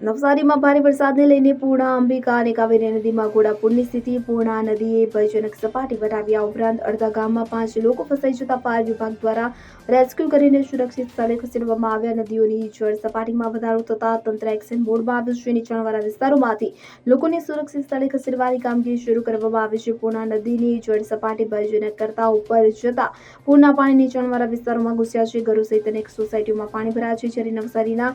નવસારીમાં ભારે વરસાદને લઈને પૂર્ણા, અંબિકા અને કાવેરી નદીમાં ઘોડાપૂરની સ્થિતિ. પૂર્ણા નદીએ ભયજનક સપાટી વટાવ્યા ઉપરાંત અડધા ગામમાં પાંચ લોકો ફસાઈ જતા ફાયર વિભાગ દ્વારા રેસ્ક્યુ કરીને સુરક્ષિત સ્થળે ખસેડવામાં આવ્યા. નદીઓની જળ સપાટીમાં વધારો થતા તંત્ર એક્શન બોર્ડમાં આવ્યું છે નીચાણવાળા વિસ્તારોમાંથી લોકોને સુરક્ષિત સ્થળે ખસેડવાની કામગીરી શરૂ કરવામાં આવી છે. પૂર્ણા નદીની જળ સપાટી ભયજનક કરતા ઉપર જતા પૂરના પાણી નીચાણવાળા વિસ્તારોમાં ઘૂસ્યા છે. ઘરો સહિત અનેક સોસાયટીઓમાં પાણી ભરાયા છે. જ્યારે નવસારીના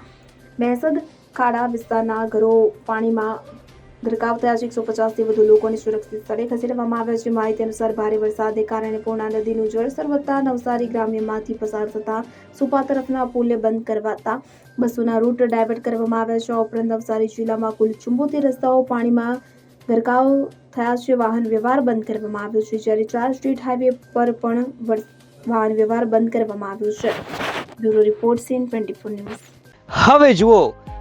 બેસદ ખાડા વિસ્તારના ઘરો પાણીમાં ગરકાવ થયા છે એકસો પચાસથી વધુ લોકોને સુરક્ષિત સ્થળે ખસેડવામાં આવ્યા છે. માહિતી અનુસાર ભારે વરસાદને કારણે પૂર્ણા નદીનું જળસ્તર વધતા નવસારી ગ્રામ્યમાંથી પસાર થતા સુપા તરફના પુલને બંધ કરવાતા બસોના રૂટ ડાયવર્ટ કરવામાં આવ્યા છે. ઉપરાંત નવસારી જિલ્લામાં કુલ ચુંબોતેર રસ્તાઓ પાણીમાં ગરકાવ થયા છે. વાહન વ્યવહાર બંધ કરવામાં આવ્યો છે. જ્યારે ચાર સ્ટ્રીટ હાઈવે પર પણ વાહન વ્યવહાર બંધ કરવામાં આવ્યો છે. Bureau report CN twenty news. હવે જુઓ